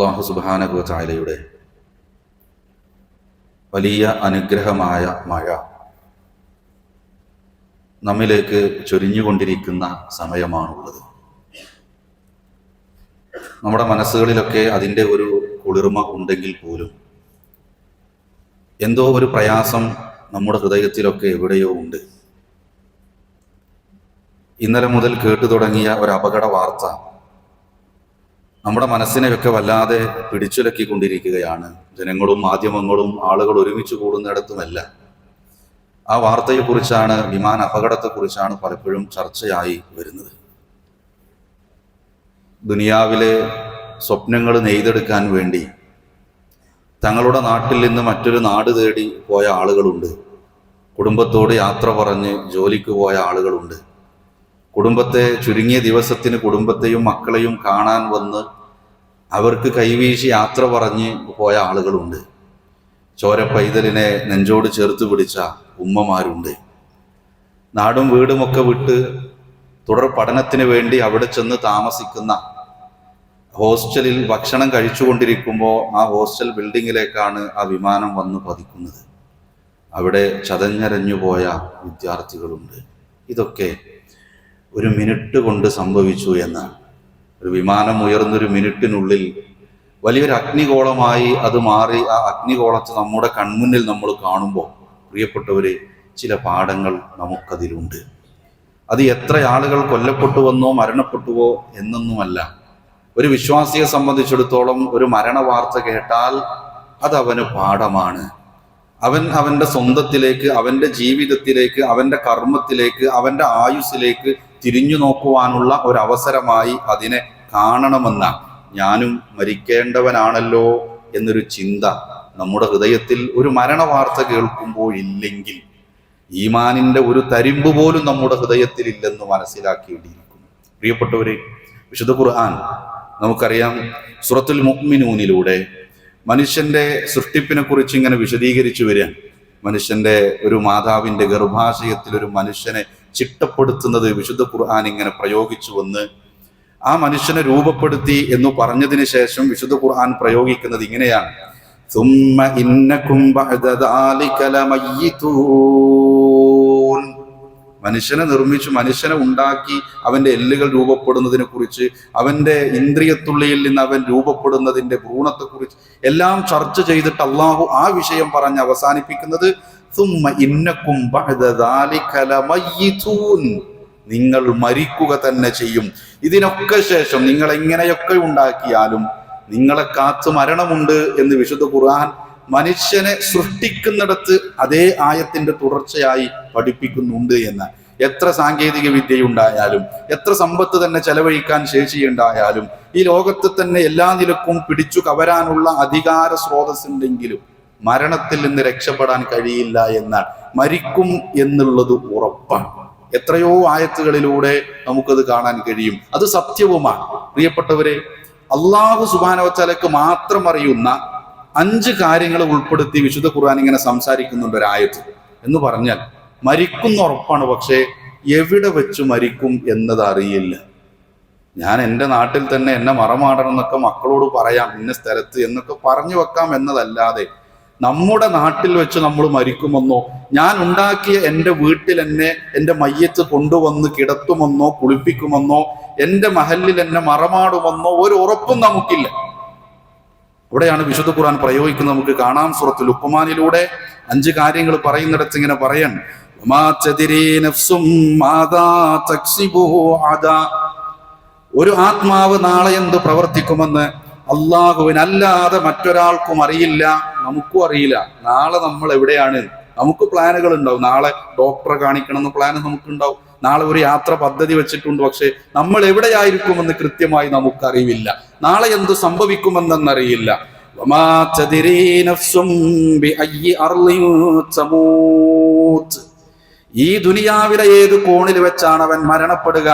അള്ളാഹു സുബാനകു ചായലയുടെ വലിയ അനുഗ്രഹമായ മഴ. നമ്മിലേക്ക് ചൊരിഞ്ഞുകൊണ്ടിരിക്കുന്ന സമയമാണുള്ളത്. നമ്മുടെ മനസ്സുകളിലൊക്കെ അതിന്റെ ഒരു കുളിർമ ഉണ്ടെങ്കിൽ പോലും എന്തോ ഒരു പ്രയാസം നമ്മുടെ ഹൃദയത്തിലൊക്കെ എവിടെയോ ഉണ്ട്. ഇന്നലെ മുതൽ കേട്ടു തുടങ്ങിയ ഒരു അപകട വാർത്ത നമ്മുടെ മനസ്സിനെയൊക്കെ വല്ലാതെ പിടിച്ചുലക്കിക്കൊണ്ടിരിക്കുകയാണ്. ജനങ്ങളും മാധ്യമങ്ങളും ആളുകൾ ഒരുമിച്ച് കൂടുന്നിടത്തുമല്ല. ആ വാർത്തയെക്കുറിച്ചാണ് വിമാന അപകടത്തെക്കുറിച്ചാണ് പലപ്പോഴും ചർച്ചയായി വരുന്നത്. ദുനിയാവിലെ സ്വപ്നങ്ങൾ നെയ്തെടുക്കാൻ വേണ്ടി തങ്ങളുടെ നാട്ടിൽ നിന്ന് മറ്റൊരു നാട് തേടി പോയ ആളുകളുണ്ട്. കുടുംബത്തോട് യാത്ര പറഞ്ഞ് ജോലിക്ക് പോയ ആളുകളുണ്ട്. കുടുംബത്തെ ചുരുങ്ങിയ ദിവസത്തിന് കുടുംബത്തെയും മക്കളെയും കാണാൻ വന്ന് അവർക്ക് കൈവീശി യാത്ര പറഞ്ഞ് പോയ ആളുകളുണ്ട്. ചോര പൈതലിനെ നെഞ്ചോട് ചേർത്ത് പിടിച്ച ഉമ്മമാരുണ്ട്. നാടും വീടുമൊക്കെ വിട്ട് തുടർ പഠനത്തിന് വേണ്ടി അവിടെ ചെന്ന് താമസിക്കുന്ന ഹോസ്റ്റലിൽ ഭക്ഷണം കഴിച്ചുകൊണ്ടിരിക്കുമ്പോൾ ആ ഹോസ്റ്റൽ ബിൽഡിങ്ങിലേക്കാണ് ആ വിമാനം വന്ന് പതിക്കുന്നത്. അവിടെ ചതഞ്ഞരഞ്ഞു പോയ വിദ്യാർത്ഥികളുണ്ട്. ഇതൊക്കെ ഒരു മിനിറ്റ് കൊണ്ട് സംഭവിച്ചു എന്നാണ് ഒരു വിമാനം ഉയർന്നൊരു മിനിറ്റിനുള്ളിൽ വലിയൊരു അഗ്നികോളമായി അത് മാറി. ആ അഗ്നിഗോളത്തെ നമ്മുടെ കൺമുന്നിൽ നമ്മൾ കാണുമ്പോൾ പ്രിയപ്പെട്ടവരെ ചില പാഠങ്ങൾ നമുക്കതിലുണ്ട്. അത് എത്ര ആളുകൾ കൊല്ലപ്പെട്ടുവെന്നോ മരണപ്പെട്ടുവോ എന്നൊന്നുമല്ല. ഒരു വിശ്വാസിയെ സംബന്ധിച്ചിടത്തോളം ഒരു മരണ വാർത്ത കേട്ടാൽ അത് അവന് പാഠമാണ്. അവൻ അവന്റെ സ്വന്തത്തിലേക്ക് അവന്റെ ജീവിതത്തിലേക്ക് അവന്റെ കർമ്മത്തിലേക്ക് അവന്റെ ആയുസ്സിലേക്ക് തിരിഞ്ഞു നോക്കുവാനുള്ള ഒരവസരമായി അതിനെ കാണണമെന്ന ഞാനും മരിക്കേണ്ടവനാണല്ലോ എന്നൊരു ചിന്ത നമ്മുടെ ഹൃദയത്തിൽ ഒരു മരണ വാർത്ത കേൾക്കുമ്പോൾ ഇല്ലെങ്കിൽ ഈമാനിന്റെ ഒരു തരിമ്പ് പോലും നമ്മുടെ ഹൃദയത്തിൽ ഇല്ലെന്ന് മനസ്സിലാക്കിയിട്ടിരിക്കുന്നു പ്രിയപ്പെട്ടവരെ വിശുദ്ധ ഖുർആൻ നമുക്കറിയാം സുറത്തുൽ മുഅ്മിനൂനിലൂടെ മനുഷ്യന്റെ സൃഷ്ടിപ്പിനെ കുറിച്ച് ഇങ്ങനെ വിശദീകരിച്ചു വരിക മനുഷ്യന്റെ ഒരു മാതാവിന്റെ ഗർഭാശയത്തിൽ ഒരു മനുഷ്യനെ ചിട്ടപ്പെടുത്തുന്നത് വിശുദ്ധ ഖുർആൻ ഇങ്ങനെ പ്രയോഗിച്ചു വന്ന് ആ മനുഷ്യനെ രൂപപ്പെടുത്തി എന്ന് പറഞ്ഞതിന് ശേഷം വിശുദ്ധ ഖുർആൻ പ്രയോഗിക്കുന്നത് ഇങ്ങനെയാണ്. മനുഷ്യനെ നിർമ്മിച്ചു മനുഷ്യനെ ഉണ്ടാക്കി അവന്റെ എല്ലുകൾ രൂപപ്പെടുന്നതിനെ കുറിച്ച് അവന്റെ ഇന്ദ്രിയത്തുള്ളിയിൽ നിന്ന് അവൻ രൂപപ്പെടുന്നതിന്റെ ഭ്രൂണത്തെക്കുറിച്ച് എല്ലാം ചർച്ച ചെയ്തിട്ട് അള്ളാഹു ആ വിഷയം പറഞ്ഞ് അവസാനിപ്പിക്കുന്നത് നിങ്ങൾ മരിക്കുക തന്നെ ചെയ്യും. ഇതിനൊക്കെ ശേഷം നിങ്ങൾ എങ്ങനെയൊക്കെ ഉണ്ടാക്കിയാലും നിങ്ങളെ കാത്തു മരണമുണ്ട് എന്ന് വിശുദ്ധ ഖുർആൻ മനുഷ്യനെ സൃഷ്ടിക്കുന്നിടത്ത് അതേ ആയത്തിന്റെ തുടർച്ചയായി പഠിപ്പിക്കുന്നുണ്ട് എന്ന്. എത്ര സാങ്കേതിക വിദ്യയുണ്ടായാലും എത്ര സമ്പത്ത് തന്നെ ചെലവഴിക്കാൻ ശേഷിയുണ്ടായാലും ഈ ലോകത്ത് തന്നെ എല്ലാ നിലക്കും പിടിച്ചു കവരാനുള്ള അധികാര സ്രോതസ്സുണ്ടെങ്കിലും മരണത്തിൽ നിന്ന് രക്ഷപ്പെടാൻ കഴിയില്ല എന്നാൽ മരിക്കും എന്നുള്ളത് ഉറപ്പാണ്. എത്രയോ ആയത്തുകളിലൂടെ നമുക്കത് കാണാൻ കഴിയും. അത് സത്യവുമാണ്. പ്രിയപ്പെട്ടവരെ അള്ളാഹു സുബാനവച്ചാലയ്ക്ക് മാത്രം അറിയുന്ന അഞ്ച് കാര്യങ്ങൾ ഉൾപ്പെടുത്തി വിശുദ്ധ ഖുർആൻ ഇങ്ങനെ സംസാരിക്കുന്നുണ്ട് ഒരായത്ത് എന്ന് പറഞ്ഞാൽ മരിക്കുന്ന ഉറപ്പാണ് പക്ഷേ എവിടെ വെച്ച് മരിക്കും എന്നത് അറിയില്ല. ഞാൻ എന്റെ നാട്ടിൽ തന്നെ എന്നെ മറമാടണം എന്നൊക്കെ മക്കളോട് പറയാം. ഇന്ന സ്ഥലത്ത് എന്നൊക്കെ പറഞ്ഞു വെക്കാം എന്നതല്ലാതെ നമ്മുടെ നാട്ടിൽ വെച്ച് നമ്മൾ മരിക്കുമെന്നോ ഞാൻ ഉണ്ടാക്കിയ എന്റെ വീട്ടിൽ എന്നെ എന്റെ മയ്യത്ത് കൊണ്ടുവന്ന് കിടത്തുമെന്നോ കുളിപ്പിക്കുമെന്നോ എന്റെ മഹലിൽ എന്നെ മറമാടുമെന്നോ ഒരു ഉറപ്പും നമുക്കില്ല ഇവിടെയാണ് വിശുദ്ധ ഖുർആൻ പ്രയോഗിക്കുന്നത് നമുക്ക് കാണാം സുറത്ത് ലുക്കുമാനിലൂടെ അഞ്ച് കാര്യങ്ങൾ പറയുന്നിടത്ത് ഇങ്ങനെ പറയാൻ. ഒരു ആത്മാവ് നാളെ എന്ത് പ്രവർത്തിക്കുമെന്ന് അള്ളാഹുവിനല്ലാതെ മറ്റൊരാൾക്കും അറിയില്ല നമുക്കും അറിയില്ല. നാളെ നമ്മൾ എവിടെയാണ്? നമുക്ക് പ്ലാനുകൾ ഉണ്ടാവും. നാളെ ഡോക്ടറെ കാണിക്കണം എന്ന പ്ലാൻ നമുക്കുണ്ടാവും. നാളെ ഒരു യാത്ര പദ്ധതി വെച്ചിട്ടുണ്ട്. പക്ഷേ നമ്മൾ എവിടെയായിരിക്കുമെന്ന് കൃത്യമായി നമുക്കറിയില്ല നാളെ എന്ത് സംഭവിക്കുമെന്നറിയില്ല. ഈ ദുനിയാവിലെ ഏത് കോണിൽ വെച്ചാണ് അവൻ മരണപ്പെടുക?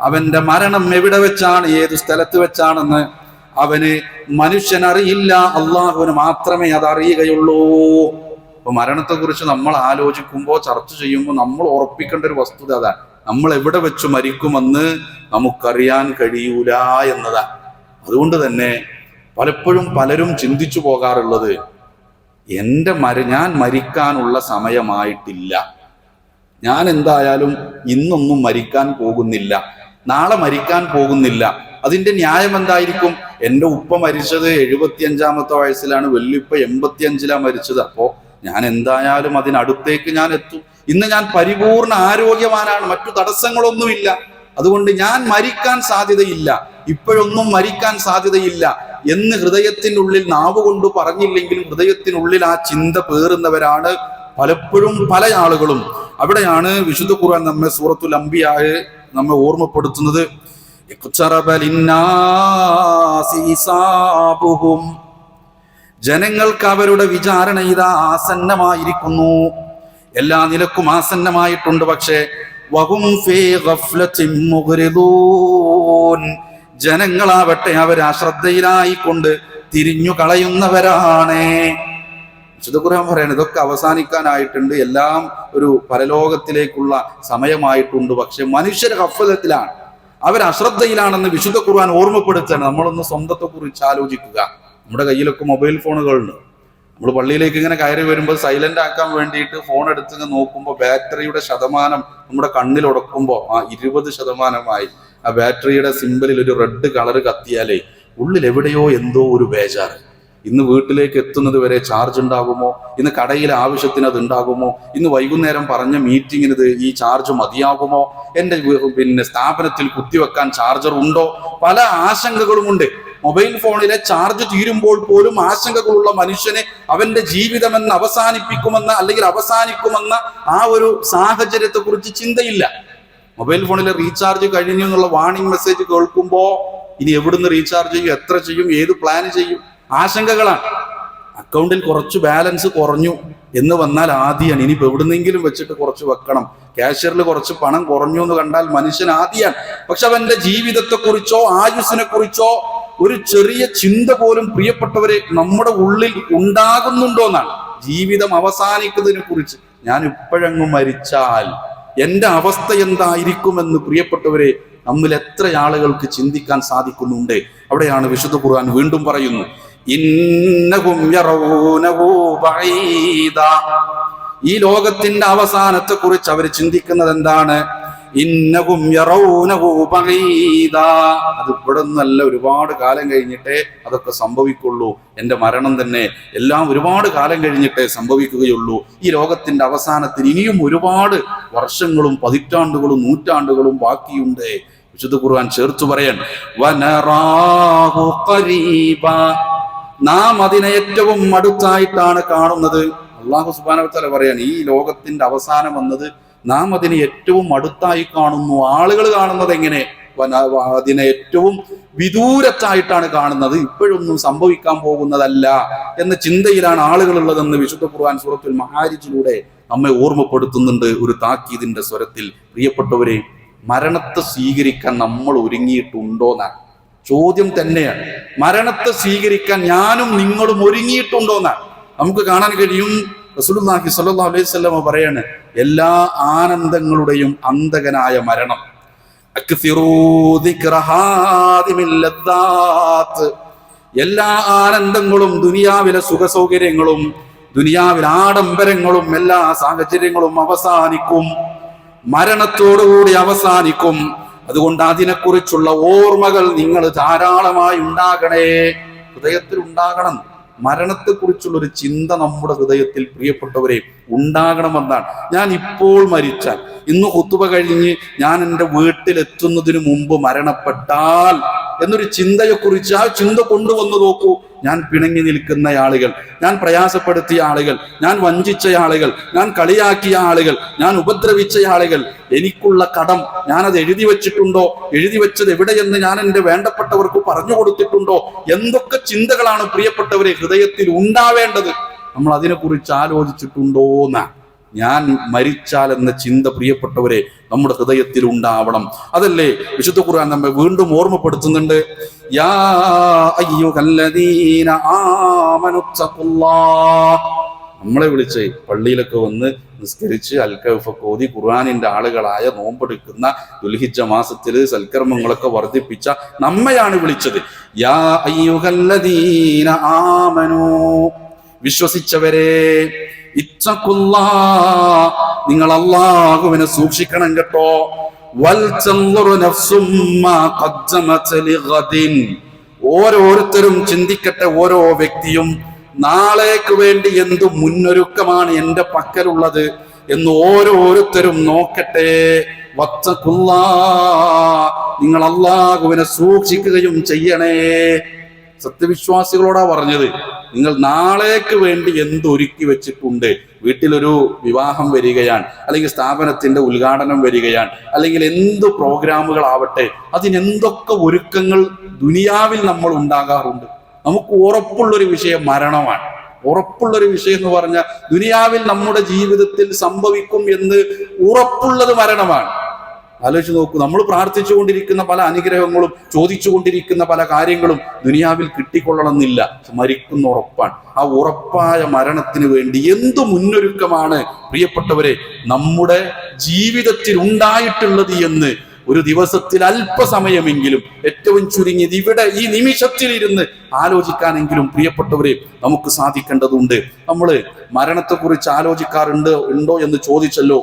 അവന്റെ മരണം എവിടെ വെച്ചാണ്? ഏത് സ്ഥലത്ത് വെച്ചാണെന്ന് അവന് മനുഷ്യൻ അറിയില്ല അള്ളാഹുവിന് മാത്രമേ അത് അറിയുകയുള്ളൂ അപ്പൊ മരണത്തെ കുറിച്ച് നമ്മൾ ആലോചിക്കുമ്പോ ചർച്ച ചെയ്യുമ്പോൾ നമ്മൾ ഉറപ്പിക്കേണ്ട ഒരു വസ്തുത അതാണ് നമ്മൾ എവിടെ വെച്ച് മരിക്കുമെന്ന് നമുക്കറിയാൻ കഴിയൂല എന്നതാ. അതുകൊണ്ട് തന്നെ പലപ്പോഴും പലരും ചിന്തിച്ചു പോകാറുള്ളത് എന്റെ മര ഞാൻ മരിക്കാനുള്ള സമയമായിട്ടില്ല. ഞാൻ എന്തായാലും ഇന്നൊന്നും മരിക്കാൻ പോകുന്നില്ല. നാളെ മരിക്കാൻ പോകുന്നില്ല. അതിന്റെ ന്യായം എന്തായിരിക്കും? എന്റെ ഉപ്പ മരിച്ചത് എഴുപത്തിയഞ്ചാമത്തെ വയസ്സിലാണ് വെല്ലുപ്പ എൺപത്തിയഞ്ചിലാണ് മരിച്ചത്. അപ്പോൾ ഞാൻ എന്തായാലും അതിനടുത്തേക്ക് ഞാൻ എത്തും. ഇന്ന് ഞാൻ പരിപൂർണ ആരോഗ്യവാനാണ് മറ്റു തടസ്സങ്ങളൊന്നുമില്ല. അതുകൊണ്ട് ഞാൻ മരിക്കാൻ സാധ്യതയില്ല. ഇപ്പോഴൊന്നും മരിക്കാൻ സാധ്യതയില്ല എന്ന് ഹൃദയത്തിനുള്ളിൽ നാവ് കൊണ്ട് പറഞ്ഞില്ലെങ്കിലും ഹൃദയത്തിനുള്ളിൽ ആ ചിന്ത പേറുന്നവരാണ് പലപ്പോഴും പല ആളുകളും. അവിടെയാണ് വിശുദ്ധ ഖുർആൻ നമ്മെ സൂറത്തുൽ അമ്പിയായ നമ്മെ ഓർമ്മപ്പെടുത്തുന്നത്. ജനങ്ങൾക്ക് അവരുടെ വിചാരണ ഇതാ ആസന്നമായിരിക്കുന്നു. എല്ലാ നിലക്കും ആസന്നമായിട്ടുണ്ട് പക്ഷേ. ജനങ്ങളാവട്ടെ അവർ അശ്രദ്ധയിലായിക്കൊണ്ട് തിരിഞ്ഞു കളയുന്നവരാണ്. വിശുദ്ധ ഖുർആൻ പറയണത് ഇതൊക്കെ അവസാനിക്കാനായിട്ടുണ്ട്. എല്ലാം ഒരു പരലോകത്തിലേക്കുള്ള സമയമായിട്ടുണ്ട്. പക്ഷെ മനുഷ്യർ ഹഫലത്തിലാണ് അവർ അശ്രദ്ധയിലാണെന്ന് വിശുദ്ധ ഖുർആൻ ഓർമ്മപ്പെടുത്താണ് നമ്മളൊന്ന് സ്വന്തത്തെ കുറിച്ച് ആലോചിക്കുക. നമ്മുടെ കയ്യിലൊക്കെ മൊബൈൽ ഫോണുകളുണ്ട്. നമ്മൾ പള്ളിയിലേക്ക് ഇങ്ങനെ കയറി വരുമ്പോൾ സൈലന്റ് ആക്കാൻ വേണ്ടിയിട്ട് ഫോൺ എടുത്ത് നോക്കുമ്പോൾ ബാറ്ററിയുടെ ശതമാനം നമ്മുടെ കണ്ണിൽ ഉടക്കുമ്പോൾ ആ ഇരുപത് ശതമാനമായി ആ ബാറ്ററിയുടെ സിമ്പലിൽ ഒരു റെഡ് കളർ കത്തിയാലേ ഉള്ളിൽ എവിടെയോ എന്തോ ഒരു ബേജാറ്. ഇന്ന് വീട്ടിലേക്ക് എത്തുന്നത് വരെ ചാർജ് ഉണ്ടാകുമോ? ഇന്ന് കടയിലെ ആവശ്യത്തിന് അത് ഉണ്ടാകുമോ? ഇന്ന് വൈകുന്നേരം പറഞ്ഞ മീറ്റിങ്ങിന് ഇത് ഈ ചാർജ് മതിയാകുമോ? എന്റെ പിന്നെ സ്ഥാപനത്തിൽ കുത്തിവെക്കാൻ ചാർജർ ഉണ്ടോ? പല ആശങ്കകളുമുണ്ട് മൊബൈൽ ഫോണിലെ ചാർജ് തീരുമ്പോൾ പോലും ആശങ്കകളുള്ള മനുഷ്യനെ അവന്റെ ജീവിതമെന്ന് അവസാനിപ്പിക്കുമെന്ന അല്ലെങ്കിൽ അവസാനിക്കുമെന്ന ആ ഒരു സാഹചര്യത്തെ കുറിച്ച് ചിന്തയില്ല. മൊബൈൽ ഫോണിലെ റീചാർജ് കഴിഞ്ഞു എന്നുള്ള വാണിംഗ് മെസ്സേജ് കേൾക്കുമ്പോൾ ഇനി എവിടുന്ന് റീചാർജ് ചെയ്യും? എത്ര ചെയ്യും? ഏത് പ്ലാൻ ചെയ്യും? ആശങ്കകളാണ്. അക്കൗണ്ടിൽ കുറച്ച് ബാലൻസ് കുറഞ്ഞു എന്ന് വന്നാൽ ആദ്യമാണ് ഇനിയിപ്പോൾ എവിടുന്നെങ്കിലും വെച്ചിട്ട് കുറച്ച് വെക്കണം. ക്യാഷ്യറിൽ കുറച്ച് പണം കുറഞ്ഞു എന്ന് കണ്ടാൽ മനുഷ്യൻ ആദ്യമാണ് പക്ഷെ അവന്റെ ജീവിതത്തെക്കുറിച്ചോ ആയുസിനെ കുറിച്ചോ ഒരു ചെറിയ ചിന്ത പോലും പ്രിയപ്പെട്ടവരെ നമ്മുടെ ഉള്ളിൽ ഉണ്ടാകുന്നുണ്ടോ എന്നാണ്. ജീവിതം അവസാനിക്കുന്നതിനെ കുറിച്ച് ഞാൻ ഇപ്പോഴങ്ങ് മരിച്ചാൽ എന്റെ അവസ്ഥ എന്തായിരിക്കുമെന്ന് പ്രിയപ്പെട്ടവരെ നമ്മൾ എത്ര ആളുകൾക്ക് ചിന്തിക്കാൻ സാധിക്കുന്നുണ്ട്. അവിടെയാണ് വിശുദ്ധ ഖുർആൻ വീണ്ടും പറയുന്നു. ബഈദാ. ഈ ലോകത്തിന്റെ അവസാനത്തെ കുറിച്ച് അവർ ചിന്തിക്കുന്നത് എന്താണ് ഇന്നകും. അത് ഇവിടെ നിന്നല്ല ഒരുപാട് കാലം കഴിഞ്ഞിട്ടേ അതൊക്കെ സംഭവിക്കുള്ളൂ എന്റെ മരണം തന്നെ എല്ലാം ഒരുപാട് കാലം കഴിഞ്ഞിട്ടേ സംഭവിക്കുകയുള്ളൂ ഈ ലോകത്തിന്റെ അവസാനത്തിൽ ഇനിയും ഒരുപാട് വർഷങ്ങളും പതിറ്റാണ്ടുകളും നൂറ്റാണ്ടുകളും ബാക്കിയുണ്ട് വിശുദ്ധ ഖുർആൻ ചേർത്തു പറയാൻ വനറാഹു. നാം അതിനെ ഏറ്റവും അടുത്തായിട്ടാണ് കാണുന്നത്. അള്ളാഹു സുബാനവത്തല പറയാണ് ഈ ലോകത്തിന്റെ അവസാനം വന്നത് നാം അതിനെ ഏറ്റവും അടുത്തായി കാണുന്നു. ആളുകൾ കാണുന്നത് എങ്ങനെ? അതിനെ ഏറ്റവും വിദൂരത്തായിട്ടാണ് കാണുന്നത്. ഇപ്പോഴൊന്നും സംഭവിക്കാൻ പോകുന്നതല്ല എന്ന ചിന്തയിലാണ് ആളുകളുള്ളതെന്ന് വിശുദ്ധ ഖുർആൻ സൂറത്തുൽ മഹാരിജിലൂടെ നമ്മെ ഓർമ്മപ്പെടുത്തുന്നുണ്ട് ഒരു താക്കീതിന്റെ സ്വരത്തിൽ. പ്രിയപ്പെട്ടവരെ മരണത്തെ സ്വീകരിക്കാൻ നമ്മൾ ഒരുങ്ങിയിട്ടുണ്ടോ എന്നാണ് ചോദ്യം തന്നെയാണ്. മരണത്തെ സ്വീകരിക്കാൻ ഞാനും നിങ്ങളും ഒരുങ്ങിയിട്ടുണ്ടോ എന്നാണ് നമുക്ക് കാണാൻ കഴിയും. റസൂലുള്ളാഹി സല്ലാ അലൈഹി വസല്ലം പറയാണ് എല്ലാ ആനന്ദങ്ങളുടെയും അന്തകനായ മരണം. എല്ലാ ആനന്ദങ്ങളും ദുനിയാവിലെ സുഖ സൗകര്യങ്ങളും ദുനിയാവിലെ ആഡംബരങ്ങളും എല്ലാ സാഹചര്യങ്ങളും അവസാനിക്കും. മരണത്തോടുകൂടി അവസാനിക്കും. അതുകൊണ്ട് അതിനെക്കുറിച്ചുള്ള ഓർമ്മകൾ നിങ്ങൾ ധാരാളമായി ഉണ്ടാകണേ. ഹൃദയത്തിൽ ഉണ്ടാകണം. മരണത്തെക്കുറിച്ചുള്ള ഒരു ചിന്ത നമ്മുടെ ഹൃദയത്തിൽ പ്രിയപ്പെട്ടവരെ ഉണ്ടാകണമെന്നാണ്. ഞാൻ ഇപ്പോൾ മരിച്ചാൽ ഇന്ന് കുത്തുവ കഴിഞ്ഞ് ഞാൻ എന്റെ വീട്ടിലെത്തുന്നതിന് മുമ്പ് മരണപ്പെട്ടാൽ എന്നൊരു ചിന്തയെക്കുറിച്ച് ആ ചിന്ത കൊണ്ടുവന്ന് നോക്കൂ. ഞാൻ പിണങ്ങി നിൽക്കുന്ന ആളുകൾ ഞാൻ പ്രയാസപ്പെടുത്തിയ ആളുകൾ ഞാൻ വഞ്ചിച്ച ആളുകൾ ഞാൻ കളിയാക്കിയ ആളുകൾ ഞാൻ ഉപദ്രവിച്ച ആളുകൾ എനിക്കുള്ള കടം ഞാൻ അത് എഴുതി വെച്ചിട്ടുണ്ടോ? എഴുതി വെച്ചത് എവിടെയെന്ന് ഞാൻ എന്റെ വേണ്ടപ്പെട്ടവർക്ക് പറഞ്ഞു കൊടുത്തിട്ടുണ്ടോ? എന്തൊക്കെ ചിന്തകളാണ് പ്രിയപ്പെട്ടവരെ ഹൃദയത്തിൽ ഉണ്ടാവേണ്ടത്? നമ്മൾ അതിനെക്കുറിച്ച് ആലോചിച്ചിട്ടുണ്ടോ ഞാൻ മരിച്ചാൽ എന്ന ചിന്ത പ്രിയപ്പെട്ടവരെ നമ്മുടെ ഹൃദയത്തിൽ ഉണ്ടാവണം. അതല്ലേ? വിശുദ്ധ ഖുർആൻ നമ്മെ വീണ്ടും ഓർമ്മപ്പെടുത്തുന്നുണ്ട്. യാ അയ്യുഹല്ലദീന നമ്മളെ വിളിച്ച് പള്ളിയിലൊക്കെ വന്ന് നിസ്കരിച്ച് അൽക്കഫൊക്കെ ഓതി ഖുർആാനിന്റെ ആളുകളായ നോമ്പെടുക്കുന്ന ദുൽഹിജ മാസത്തിൽ സൽക്കർമ്മങ്ങളൊക്കെ വർദ്ധിപ്പിച്ച നമ്മയാണ് വിളിച്ചത്. യാ അയ്യുഹല്ലദീന ആമനൂ. വിശ്വസിച്ചവരെ നിങ്ങൾ അള്ളാഹുവിനെ സൂക്ഷിക്കണം കേട്ടോ. ഓരോരുത്തരും ചിന്തിക്കട്ടെ ഓരോ വ്യക്തിയും നാളേക്ക് വേണ്ടി എന്തു മുന്നൊരുക്കമാണ് എന്റെ പക്കലുള്ളത് എന്ന് ഓരോരുത്തരും നോക്കട്ടെ. നിങ്ങൾ അള്ളാഹുവിനെ സൂക്ഷിക്കുകയും ചെയ്യണേ. സത്യവിശ്വാസികളോടാ പറഞ്ഞത്. നിങ്ങൾ നാളേക്ക് വേണ്ടി എന്തൊരുക്കി വെച്ചിട്ടുണ്ട്? വീട്ടിലൊരു വിവാഹം വരികയാണ് അല്ലെങ്കിൽ സ്ഥാപനത്തിന്റെ ഉദ്ഘാടനം വരികയാണ് അല്ലെങ്കിൽ എന്ത് പ്രോഗ്രാമുകളാവട്ടെ അതിനെന്തൊക്കെ ഒരുക്കങ്ങൾ ദുനിയാവിൽ നമ്മൾ ഉണ്ടാകാറുണ്ട്? നമുക്ക് ഉറപ്പുള്ളൊരു വിഷയം മരണമാണ്. ഉറപ്പുള്ളൊരു വിഷയം എന്ന് പറഞ്ഞാൽ ദുനിയാവിൽ നമ്മുടെ ജീവിതത്തിൽ സംഭവിക്കും എന്ന് ഉറപ്പുള്ളത് മരണമാണ്. ആലോചിച്ച് നോക്കൂ നമ്മൾ പ്രാർത്ഥിച്ചുകൊണ്ടിരിക്കുന്ന പല അനുഗ്രഹങ്ങളും ചോദിച്ചുകൊണ്ടിരിക്കുന്ന പല കാര്യങ്ങളും ദുനിയാവിൽ കിട്ടിക്കൊള്ളണമെന്നില്ല. മരിക്കുന്ന ഉറപ്പാണ്. ആ ഉറപ്പായ മരണത്തിന് വേണ്ടി എന്ത് മുന്നൊരുക്കമാണ് പ്രിയപ്പെട്ടവരെ നമ്മുടെ ജീവിതത്തിൽ ഉണ്ടായിട്ടുള്ളത് എന്ന് ഒരു ദിവസത്തിൽ അല്പസമയമെങ്കിലും ഏറ്റവും ചുരുങ്ങിയത് ഇവിടെ ഈ നിമിഷത്തിൽ ഇരുന്ന് ആലോചിക്കാനെങ്കിലും പ്രിയപ്പെട്ടവരെ നമുക്ക് സാധിക്കേണ്ടതുണ്ട്. നമ്മൾ മരണത്തെക്കുറിച്ച് ആലോചിക്കാറുണ്ട് ഉണ്ടോ എന്ന് ചോദിച്ചല്ലോ.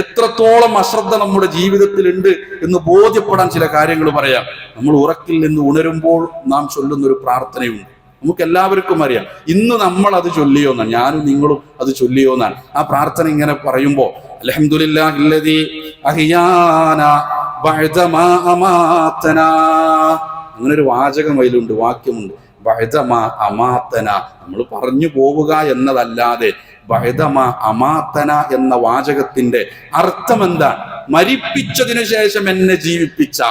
എത്രത്തോളം അശ്രദ്ധ നമ്മുടെ ജീവിതത്തിലുണ്ട് എന്ന് ബോധ്യപ്പെടാൻ ചില കാര്യങ്ങൾ പറയാം. നമ്മൾ ഉറക്കിൽ നിന്ന് ഉണരുമ്പോൾ നാം ചൊല്ലുന്ന ഒരു പ്രാർത്ഥനയുണ്ട്. നമുക്ക് എല്ലാവർക്കും അറിയാം. ഇന്ന് നമ്മൾ അത് ചൊല്ലിയോന്നാണ് ഞാനും നിങ്ങളും അത് ചൊല്ലിയോന്നാണ് ആ പ്രാർത്ഥന ഇങ്ങനെ പറയുമ്പോ അലഹമുല്ലാ അഹിയാന അങ്ങനെ ഒരു വാചകം അതിലുണ്ട് വാക്യമുണ്ട്. ബഅദമാ അമാത്തന നമ്മൾ പറഞ്ഞു പോവുക എന്നതല്ലാതെ ബഅദമ അമാത്തന എന്ന വാചകത്തിന്റെ അർത്ഥം എന്താണ് മരിപ്പിച്ചതിനു ശേഷം എന്നെ ജീവിപ്പിച്ച.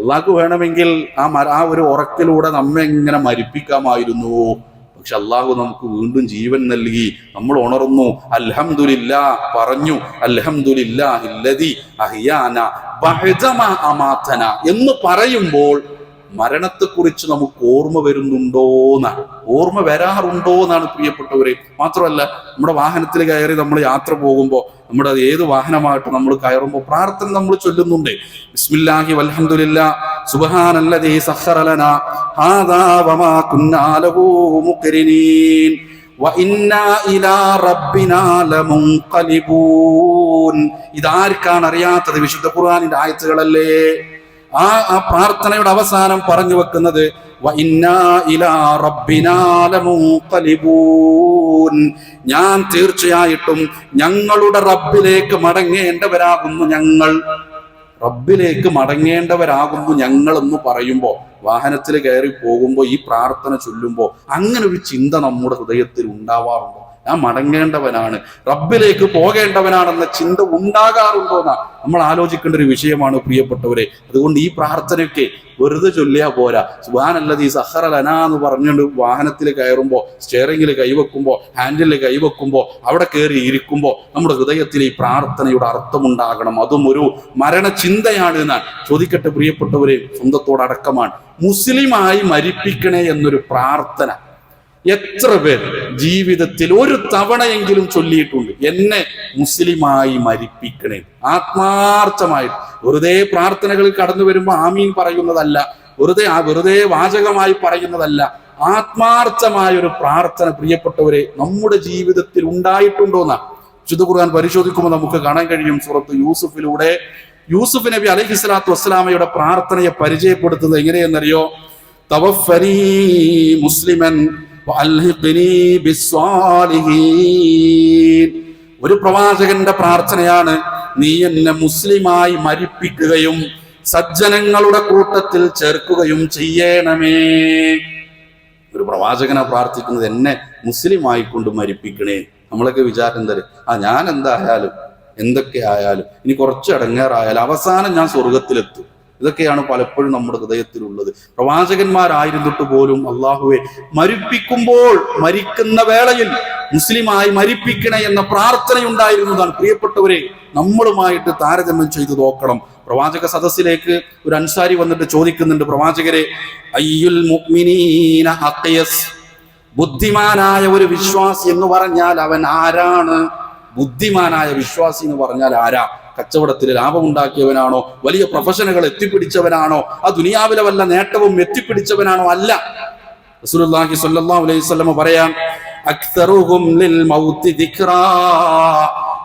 അള്ളാഹ്ക്ക് വേണമെങ്കിൽ ആ മര ആ ഒരു ഉറക്കിലൂടെ നമ്മെ എങ്ങനെ മരിപ്പിക്കാമായിരുന്നു. പക്ഷെ അള്ളാഹു നമുക്ക് വീണ്ടും ജീവൻ നൽകി. നമ്മൾ ഉണർന്നു. അൽഹംദുലില്ല പറഞ്ഞു. അൽഹംദുലില്ലാ ഇല്ലതി അഹിയാന അമാത്തന എന്ന് പറയുമ്പോൾ മരണത്തെക്കുറിച്ച് നമുക്ക് ഓർമ്മ വരുന്നുണ്ടോ എന്നാണ് ഓർമ്മ വരാറുണ്ടോ എന്നാണ് പ്രിയപ്പെട്ടവരെ. മാത്രമല്ല നമ്മുടെ വാഹനത്തിൽ കയറി നമ്മൾ യാത്ര പോകുമ്പോൾ നമ്മുടെ ഏത് വാഹനമായിട്ട് നമ്മൾ കയറുമ്പോൾ പ്രാർത്ഥന നമ്മൾ ചൊല്ലുന്നുണ്ട്. ബിസ്മില്ലാഹി വൽഹംദുലില്ലാ സുബ്ഹാനല്ലദീ ഹാദാ വമാ ഇതാർക്കാണ് അറിയാത്തത് വിശുദ്ധ ഖുർആനിന്റെ ആയത്തുകളല്ലേ? ആ ആ പ്രാർത്ഥനയുടെ അവസാനം പറഞ്ഞു വെക്കുന്നത് ഞാൻ തീർച്ചയായിട്ടും ഞങ്ങളുടെ റബ്ബിലേക്ക് മടങ്ങേണ്ടവരാകുന്നു ഞങ്ങൾ. റബ്ബിലേക്ക് മടങ്ങേണ്ടവരാകുന്നു ഞങ്ങൾ എന്ന് പറയുമ്പോൾ വാഹനത്തിൽ കയറി പോകുമ്പോൾ ഈ പ്രാർത്ഥന ചൊല്ലുമ്പോൾ അങ്ങനെ ഒരു ചിന്ത നമ്മുടെ ഹൃദയത്തിൽ ഉണ്ടാവാറുണ്ടോ? ഞാൻ മടങ്ങേണ്ടവനാണ്. റബ്ബിലേക്ക് പോകേണ്ടവനാണെന്ന ചിന്ത ഉണ്ടാകാറുണ്ടോ എന്നാ നമ്മൾ ആലോചിക്കേണ്ട ഒരു വിഷയമാണ് പ്രിയപ്പെട്ടവരെ. അതുകൊണ്ട് ഈ പ്രാർത്ഥനയൊക്കെ വെറുതെ ചൊല്ലിയാ പോരാ. സുബാനല്ലത് ഈ സഹറലന എന്ന് പറഞ്ഞുകൊണ്ട് വാഹനത്തിൽ കയറുമ്പോൾ സ്റ്റിയറിംഗിൽ കൈവെക്കുമ്പോൾ ഹാൻഡിൽ കൈവെക്കുമ്പോൾ അവിടെ കയറി ഇരിക്കുമ്പോൾ നമ്മുടെ ഹൃദയത്തിൽ ഈ പ്രാർത്ഥനയുടെ അർത്ഥമുണ്ടാകണം. അതും ഒരു മരണചിന്തയാണ് എന്നാണ്. ചോദിക്കട്ടെ പ്രിയപ്പെട്ടവരെ സ്വന്തത്തോടക്കമാണ് മുസ്ലിമായി മരിപ്പിക്കണേ എന്നൊരു പ്രാർത്ഥന എത്ര പേർ ജീവിതത്തിൽ ഒരു തവണയെങ്കിലും ചൊല്ലിയിട്ടുണ്ട്. എന്നെ മുസ്ലിമായി മരിപ്പിക്കണേ. ആത്മാർത്ഥമായിട്ട് വെറുതെ പ്രാർത്ഥനകളിൽ കടന്നു വരുമ്പോൾ ആമീൻ പറയുന്നതല്ല. വെറുതെ ആ വെറുതെ വാചകമായി പറയുന്നതല്ല. ആത്മാർത്ഥമായ ഒരു പ്രാർത്ഥന പ്രിയപ്പെട്ടവരെ നമ്മുടെ ജീവിതത്തിൽ ഉണ്ടായിട്ടുണ്ടോന്ന? ശുദ്ധ ഖുർആൻ പരിശോധിക്കുമ്പോൾ നമുക്ക് കാണാൻ കഴിയും സുഹൃത്ത് യൂസുഫിലൂടെ. യൂസുഫ് നബി അലൈഹി സ്വലാത്തു വസ്സലാമയുടെ പ്രാർത്ഥനയെ പരിചയപ്പെടുത്തുന്നത് എങ്ങനെയെന്നറിയോ? തവഫനി മുസ്ലിമൻ ഒരു പ്രവാചകന്റെ പ്രാർത്ഥനയാണ് നീ എന്നെ മുസ്ലിമായി മരിപ്പിക്കുകയും സജ്ജനങ്ങളുടെ കൂട്ടത്തിൽ ചേർക്കുകയും ചെയ്യണമേ. ഒരു പ്രവാചകനെ പ്രാർത്ഥിക്കുന്നത് എന്നെ മുസ്ലിമായി കൊണ്ട് മരിപ്പിക്കണേ. നമ്മളൊക്കെ വിചാരം തരും ആ ഞാൻ എന്തായാലും എന്തൊക്കെ ആയാലും ഇനി കുറച്ച് ഇടങ്ങേറായാലും അവസാനം ഞാൻ സ്വർഗത്തിലെത്തും ഇതൊക്കെയാണ് പലപ്പോഴും നമ്മുടെ ഹൃദയത്തിലുള്ളത്. പ്രവാചകന്മാരായിരുന്നിട്ട് പോലും അള്ളാഹുവെ മരിപ്പിക്കുമ്പോൾ മരിക്കുന്ന വേളയിൽ മുസ്ലിമായി മരിപ്പിക്കണേ എന്ന പ്രാർത്ഥനയുണ്ടായിരുന്നതാണ്. പ്രിയപ്പെട്ടവരെ നമ്മളുമായിട്ട് താരതമ്യം ചെയ്തു നോക്കണം. പ്രവാചക സദസ്സിലേക്ക് ഒരു അൻസാരി വന്നിട്ട് ചോദിക്കുന്നുണ്ട്. പ്രവാചകരെ അയ്യുൽ ബുദ്ധിമാനായ ഒരു വിശ്വാസി എന്ന് പറഞ്ഞാൽ അവൻ ആരാണ്? ബുദ്ധിമാനായ വിശ്വാസി എന്ന് പറഞ്ഞാൽ ആരാ? കച്ചവടത്തിൽ ലാഭമുണ്ടാക്കിയവനാണോ? വലിയ പ്രൊഫഷനുകൾ എത്തിപ്പിടിച്ചവനാണോ? ആ ദുനിയാവിലെ വല്ല നേട്ടവും എത്തിപ്പിടിച്ചവനാണോ? അല്ല. റസൂലുള്ളാഹി സ്വല്ലല്ലാഹു അലൈഹി വസല്ലം പറയാം അക്തറുഹും ലിൽ മൗത്തി ദിക്റാ.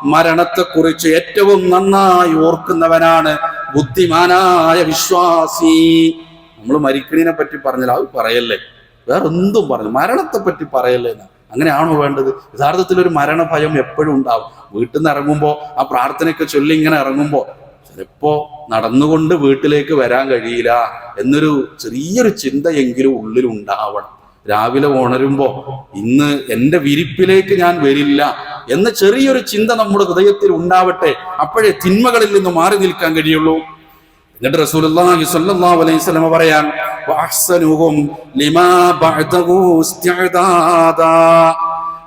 മരണത്തെക്കുറിച്ച് ഏറ്റവും നന്നായി ഓർക്കുന്നവനാണ് ബുദ്ധിമാനായ വിശ്വാസി. നമ്മൾ മരിക്കണിനെ പറ്റി പറഞ്ഞാൽ അത് പറയല്ലേ? വേറെ എന്തും പറഞ്ഞു. മരണത്തെ പറ്റി പറയല്ലേ എന്ന്. അങ്ങനെയാണോ വേണ്ടത്? യഥാർത്ഥത്തിൽ ഒരു മരണഭയം എപ്പോഴും ഉണ്ടാവും. വീട്ടിൽ നിന്ന് ഇറങ്ങുമ്പോൾ ആ പ്രാർത്ഥനയൊക്കെ ചൊല്ലി ഇങ്ങനെ ഇറങ്ങുമ്പോൾ ചിലപ്പോ നടന്നുകൊണ്ട് വീട്ടിലേക്ക് വരാൻ കഴിയില്ല എന്നൊരു ചെറിയൊരു ചിന്തയെങ്കിലും ഉള്ളിൽ ഉണ്ടാവണം രാവിലെ ഉണരുമ്പോ ഇന്ന് എന്റെ വിരിപ്പിലേക്ക് ഞാൻ വരില്ല എന്ന ചെറിയൊരു ചിന്ത നമ്മുടെ ഹൃദയത്തിൽ ഉണ്ടാവട്ടെ അപ്പോഴേ തിന്മകളിൽ നിന്ന് മാറി നിൽക്കാൻ കഴിയുള്ളൂ. എന്നിട്ട് റസൂലുള്ളാഹി സ്വല്ലാ അലൈഹി വസല്ലം പറയാൻ ലിമാ ബഅദഹു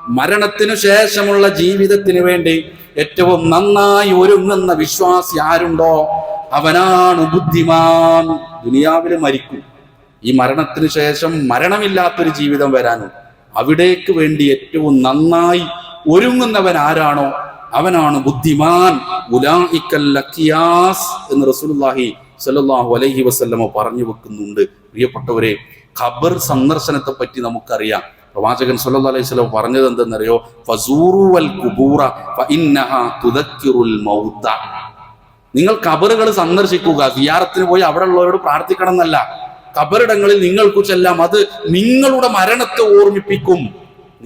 മരണത്തിനു ശേഷമുള്ള ജീവിതത്തിന് വേണ്ടി ഏറ്റവും നന്നായി ഒരുങ്ങുന്ന വിശ്വാസി ആരുണ്ടോ? അവനാണ് ബുദ്ധിമാൻ. ദുനിയാവിൽ മരിക്കും. ഈ മരണത്തിന് ശേഷം മരണമില്ലാത്തൊരു ജീവിതം വരാനും അവിടേക്ക് വേണ്ടി ഏറ്റവും നന്നായി ഒരുങ്ങുന്നവൻ ആരാണോ? അവനാണ് ബുദ്ധിമാൻ. എന്ന് റസൂലുള്ളാഹി സ്വല്ലല്ലാഹു അലൈഹി വസല്ലമ പറഞ്ഞു വെക്കുന്നുണ്ട്. പ്രിയപ്പെട്ടവരെ ഖബർ സന്ദർശനത്തെ പറ്റി നമുക്കറിയാം. പ്രവാചകൻ സല്ലല്ലാഹു അലൈഹി വസല്ലം പറഞ്ഞത് എന്തെന്നറിയോ തുദക്കിറുൽ നിങ്ങൾ കബറുകൾ സന്ദർശിക്കുക വിയാറത്തിന് പോയി അവിടെ ഉള്ളവരോട് പ്രാർത്ഥിക്കണം എന്നല്ല കബറിടങ്ങളിൽ നിങ്ങൾക്കു ചെല്ലാം അത് നിങ്ങളുടെ മരണത്തെ ഓർമ്മിപ്പിക്കും.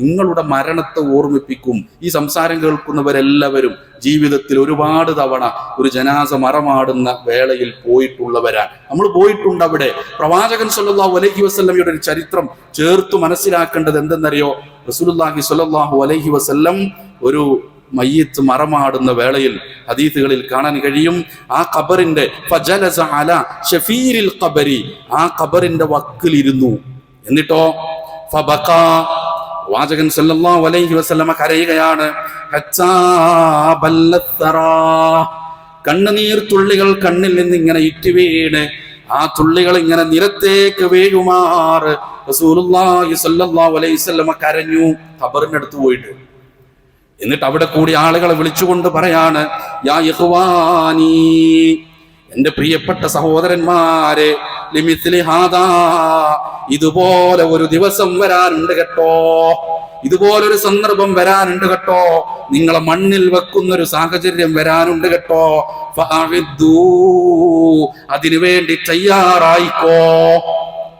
നിങ്ങളുടെ മരണത്തെ ഓർമ്മിപ്പിക്കും. ഈ സംസാരം കേൾക്കുന്നവരെല്ലാവരും ജീവിതത്തിൽ ഒരുപാട് തവണ ഒരു ജനാസ മറമാടുന്ന വേളയിൽ പോയിട്ടുള്ളവരാണ്. നമ്മൾ പോയിട്ടുണ്ട് അവിടെ. പ്രവാചകൻ സല്ലാഹു അലഹി വസല്ലമയുടെ ഒരു ചരിത്രം ചേർത്ത് മനസ്സിലാക്കേണ്ടത് എന്തെന്നറിയോ? റസൂലുള്ളാഹി സല്ലാഹു അലഹി വസ്ല്ലം ഒരു മയ്യത്ത് മറമാടുന്ന വേളയിൽ ഹദീസുകളിൽ കാണാൻ കഴിയും. ആ ഖബറിന്റെ ഖബരി. ആ ഖബറിന്റെ വക്കിലിരുന്നു. എന്നിട്ടോ? വാചകൻ സല്ലല്ലാഹു അലൈഹി വസല്ലമ കരയുകയാണ്. കണ്ണുനീർ തുള്ളികൾ കണ്ണിൽ നിന്ന് ഇങ്ങനെ ഇറ്റ് വീണ് ആ തുള്ളികൾ ഇങ്ങനെ നിരത്തേക്ക് വീഴുമാറ് റസൂലുള്ളാഹി സല്ലല്ലാഹു അലൈഹി വസല്ലമ കരഞ്ഞു ഖബറിന്റെ അടുത്ത് പോയിട്ട് എന്നിട്ട് അവിടെ കൂടി ആളുകളെ വിളിച്ചുകൊണ്ട് പറയാണ് യാ ഇഖ്വാനി എന്റെ പ്രിയപ്പെട്ട സഹോദരന്മാരെ ഹാദാ ഇതുപോലെ ഒരു ദിവസം വരാനുണ്ട് കേട്ടോ. ഇതുപോലൊരു സന്ദർഭം വരാനുണ്ട് കേട്ടോ. നിങ്ങളെ മണ്ണിൽ വെക്കുന്ന ഒരു സാഹചര്യം വരാനുണ്ട് കേട്ടോ. അതിനു വേണ്ടി തയ്യാറായിക്കോ.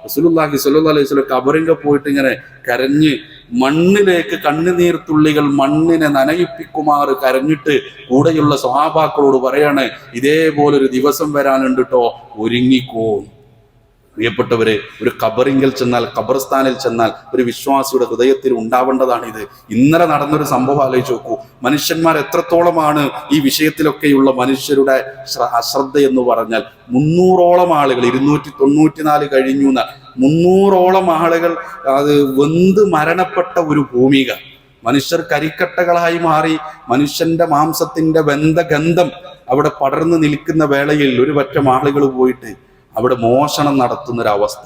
റസൂലുള്ളാഹി സ്വല്ലല്ലാഹി അലൈഹി വസല്ലം കബറിങ്ക പോയിട്ട് ഇങ്ങനെ കരഞ്ഞ് മണ്ണിലേക്ക് കണ്ണുനീർ തുള്ളികൾ മണ്ണിനെ നനയിപ്പിക്കുമാർ കരഞ്ഞിട്ട് കൂടെയുള്ള സ്വഹാബാക്കളോട് പറയാണ് ഇതേപോലൊരു ദിവസം വരാനുണ്ട് കേട്ടോ ഒരുങ്ങിക്കോ. പ്രിയപ്പെട്ടവരെ ഒരു ഖബറിങ്കൽ ചെന്നാൽ ഖബർസ്ഥാനിൽ ചെന്നാൽ ഒരു വിശ്വാസിയുടെ ഹൃദയത്തിൽ ഉണ്ടാവേണ്ടതാണ് ഇത് ഇന്നലെ നടന്നൊരു സംഭവം ആലോചിച്ച് നോക്കൂ. മനുഷ്യന്മാർ എത്രത്തോളമാണ് ഈ വിഷയത്തിലൊക്കെയുള്ള മനുഷ്യരുടെ അശ്രദ്ധ എന്ന് പറഞ്ഞാൽ മുന്നൂറോളം ആളുകൾ ഇരുന്നൂറ്റി തൊണ്ണൂറ്റിനാല് കഴിഞ്ഞു എന്ന മുന്നൂറോളം ആളുകൾ അത് വെന്ത് മരണപ്പെട്ട ഒരു ഭൂമിക. മനുഷ്യർ കരിക്കട്ടകളായി മാറി മനുഷ്യന്റെ മാംസത്തിന്റെ ബന്ധഗന്ധം അവിടെ പടർന്നു നിൽക്കുന്ന വേളയിൽ ഒരു പറ്റം ആളുകൾ പോയിട്ട് അവിടെ മോഷണം നടത്തുന്ന ഒരു അവസ്ഥ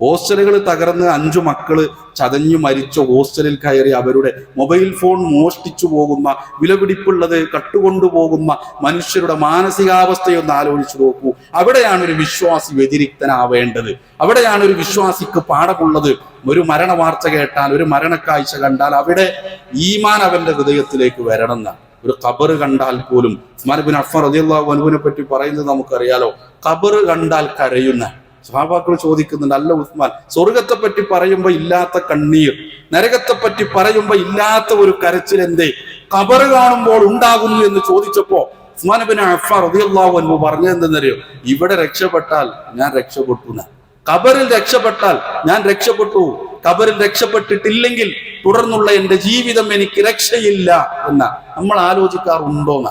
ഹോസ്റ്റലുകൾ തകർന്ന് അഞ്ചു മക്കൾ ചതഞ്ഞു മരിച്ച ഹോസ്റ്റലിൽ കയറി അവരുടെ മൊബൈൽ ഫോൺ മോഷ്ടിച്ചു പോകുന്ന വിലപിടിപ്പുള്ളത് കട്ടുകൊണ്ടുപോകുന്ന മനുഷ്യരുടെ മാനസികാവസ്ഥയൊന്ന് ആലോചിച്ചു നോക്കൂ. അവിടെയാണ് ഒരു വിശ്വാസി വ്യതിരിക്തനാവേണ്ടത്. അവിടെയാണ് ഒരു വിശ്വാസിക്ക് പാഠമുള്ളത്. ഒരു മരണ വാർത്ത കേട്ടാൽ ഒരു മരണക്കാഴ്ച കണ്ടാൽ അവിടെ ഈമാൻ അവന്റെ ഹൃദയത്തിലേക്ക് വരണമെന്ന്. ഒരു ഖബറ് കണ്ടാൽ പോലും ഉസ്മാൻ ബിൻ അഫ്ഫർ റളിയല്ലാഹു അൻഹുവിനെ പറ്റി പറയുന്നത് നമുക്കറിയാലോ. ഖബറ് കണ്ടാൽ കരയുന്ന സഹാബാക്കൾ ചോദിക്കുന്നുണ്ട് അല്ല ഉസ്മാൻ സ്വർഗത്തെ പറ്റി പറയുമ്പോ ഇല്ലാത്ത കണ്ണീർ നരകത്തെ പറ്റി പറയുമ്പോ ഇല്ലാത്ത ഒരു കരച്ചിൽ എന്തേ? കബർ കാണുമ്പോൾ ഉണ്ടാകുന്നു എന്ന് ചോദിച്ചപ്പോ ഉസ്മാൻ ബിൻ അൻഹു പറഞ്ഞതെന്തെന്നറിയോ ഇവിടെ രക്ഷപ്പെട്ടാൽ ഞാൻ രക്ഷപ്പെട്ടു കബറിൽ രക്ഷപ്പെട്ടാൽ ഞാൻ രക്ഷപ്പെട്ടു. കബറിൽ രക്ഷപ്പെട്ടിട്ടില്ലെങ്കിൽ തുടർന്നുള്ള എന്റെ ജീവിതം എനിക്ക് രക്ഷയില്ല എന്ന നമ്മൾ ആലോചിക്കാറുണ്ടോന്ന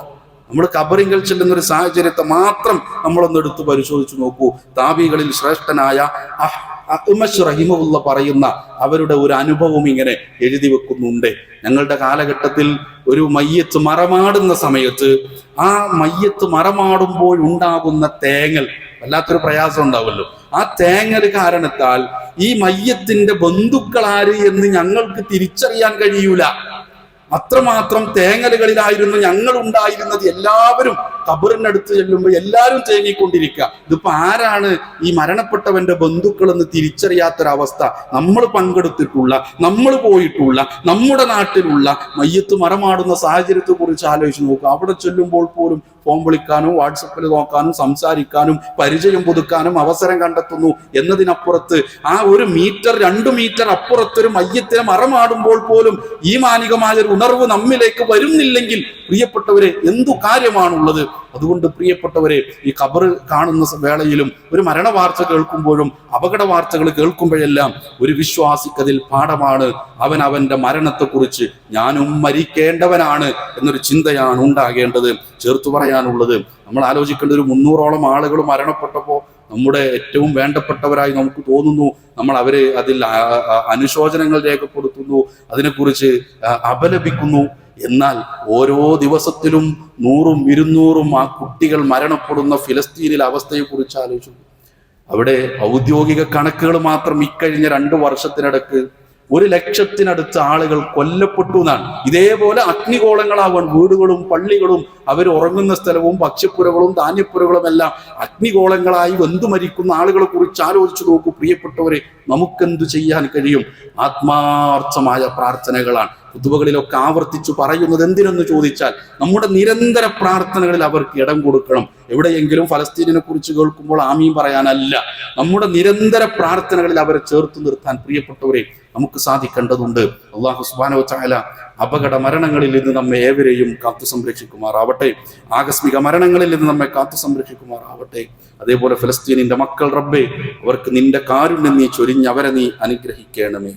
നമ്മൾ കബറിങ്കൽ ചെല്ലുന്ന ഒരു സാഹചര്യത്തെ മാത്രം നമ്മളൊന്ന് എടുത്ത് പരിശോധിച്ചു നോക്കൂ. താബികളിൽ ശ്രേഷ്ഠനായ അഹ് അഹ്മശ് റഹിമുള്ള പറയുന്ന അവരുടെ ഒരു അനുഭവം ഇങ്ങനെ എഴുതി വെക്കുന്നുണ്ട്. ഞങ്ങളുടെ കാലഘട്ടത്തിൽ ഒരു മയ്യത്ത് മറമാടുന്ന സമയത്ത് ആ മയ്യത്ത് മറമാടുമ്പോൾ ഉണ്ടാകുന്ന തേങ്ങൽ വല്ലാത്തൊരു പ്രയാസം ഉണ്ടാവുമല്ലോ. ആ തേങ്ങൽ കാരണത്താൽ ഈ മയ്യത്തിന്റെ ബന്ധുക്കൾ ആര് എന്ന് ഞങ്ങൾക്ക് തിരിച്ചറിയാൻ കഴിയൂല. അത്രമാത്രം തേങ്ങലുകളിലായിരുന്നു ഞങ്ങൾ ഉണ്ടായിരുന്നത് എല്ലാവരും കബറിനടുത്ത് ചെല്ലുമ്പോൾ എല്ലാവരും തേങ്ങിക്കൊണ്ടിരിക്കുക. ഇതിപ്പോ ആരാണ് ഈ മരണപ്പെട്ടവന്റെ ബന്ധുക്കൾ എന്ന് തിരിച്ചറിയാത്തൊരവസ്ഥ നമ്മൾ പങ്കെടുത്തിട്ടുള്ള നമ്മൾ പോയിട്ടുള്ള നമ്മുടെ നാട്ടിലുള്ള മയ്യത്ത് മറമാടുന്ന സാഹചര്യത്തെ കുറിച്ച് ആലോചിച്ച് നോക്കുക. അവിടെ ചെല്ലുമ്പോൾ പോലും ഫോൺ വിളിക്കാനും വാട്സപ്പിൽ നോക്കാനും സംസാരിക്കാനും പരിചയം പുതുക്കാനും അവസരം കണ്ടെത്തുന്നു എന്നതിനപ്പുറത്ത് ആ ഒരു മീറ്റർ രണ്ടു മീറ്റർ അപ്പുറത്തൊരു മയ്യത്തിനെ മറമാടുമ്പോൾ പോലും ഈ മാനികമായ ഒരു ഉണർവ് നമ്മിലേക്ക് വരുന്നില്ലെങ്കിൽ പ്രിയപ്പെട്ടവരെ എന്തു കാര്യമാണുള്ളത്? അതുകൊണ്ട് പ്രിയപ്പെട്ടവരെ ഈ ഖബർ കാണുന്ന വേളയിലും ഒരു മരണ വാർത്ത കേൾക്കുമ്പോഴും അപകട വാർത്തകൾ കേൾക്കുമ്പോഴെല്ലാം ഒരു വിശ്വാസിക്കതിൽ പാഠമാണ്. അവൻ അവന്റെ മരണത്തെക്കുറിച്ച് ഞാനും മരിക്കേണ്ടവനാണ് എന്നൊരു ചിന്തയാണ് ഉണ്ടാകേണ്ടത്. ചേർത്തു പറയാനുള്ളത് നമ്മൾ ആലോചിക്കേണ്ട ഒരു മുന്നൂറോളം ആളുകൾ മരണപ്പെട്ടപ്പോൾ നമ്മുടെ ഏറ്റവും വേണ്ടപ്പെട്ടവരായി നമുക്ക് തോന്നുന്നു. നമ്മൾ അവരെ അതിൽ അനുശോചനങ്ങൾ രേഖപ്പെടുത്തുന്നു. അതിനെക്കുറിച്ച് അപലപിക്കുന്നു. എന്നാൽ ഓരോ ദിവസത്തിലും നൂറും ഇരുന്നൂറും ആ കുട്ടികൾ മരണപ്പെടുന്ന ഫിലസ്തീനിലെ അവസ്ഥയെക്കുറിച്ച് ആലോചിച്ചു. അവിടെ ഔദ്യോഗിക കണക്കുകൾ മാത്രം ഇക്കഴിഞ്ഞ രണ്ട് വർഷത്തിനിടക്ക് ഒരു ലക്ഷത്തിനടുത്ത് ആളുകൾ കൊല്ലപ്പെട്ടു എന്നാണ്. ഇതേപോലെ അഗ്നികോളങ്ങളാവാൻ വീടുകളും പള്ളികളും അവർ ഉറങ്ങുന്ന സ്ഥലവും ഭക്ഷ്യപ്പുരകളും ധാന്യപ്പുരകളും എല്ലാം അഗ്നികോളങ്ങളായി വെന്തു മരിക്കുന്ന ആളുകളെ കുറിച്ച് ആലോചിച്ചു നോക്കൂ. പ്രിയപ്പെട്ടവരെ നമുക്കെന്തു ചെയ്യാൻ കഴിയും? ആത്മാർത്ഥമായ പ്രാർത്ഥനകളാണ്. കുത്തുവകളിലൊക്കെ ആവർത്തിച്ചു പറയുന്നത് എന്തിനെന്ന് ചോദിച്ചാൽ നമ്മുടെ നിരന്തര പ്രാർത്ഥനകളിൽ അവർക്ക് ഇടം കൊടുക്കണം. എവിടെയെങ്കിലും ഫലസ്തീനിനെ കുറിച്ച് കേൾക്കുമ്പോൾ ആമീം പറയാനല്ല. നമ്മുടെ നിരന്തര പ്രാർത്ഥനകളിൽ അവരെ ചേർത്ത് നിർത്താൻ പ്രിയപ്പെട്ടവരെ നമുക്ക് സാധിക്കേണ്ടതുണ്ട്. അള്ളാഹു സുബാനോ ചായ അപകട മരണങ്ങളിൽ നിന്ന് നമ്മെ ഏവരെയും കാത്തു സംരക്ഷിക്കുമാറാവട്ടെ. ആകസ്മിക മരണങ്ങളിൽ നിന്ന് നമ്മെ കാത്തു സംരക്ഷിക്കുമാറാവട്ടെ. അതേപോലെ ഫലസ്തീനിന്റെ മക്കൾ റബ്ബെ അവർക്ക് നിന്റെ കാരുണ്യം നീ ചൊരിഞ്ഞ് അവരെ നീ അനുഗ്രഹിക്കണമേ.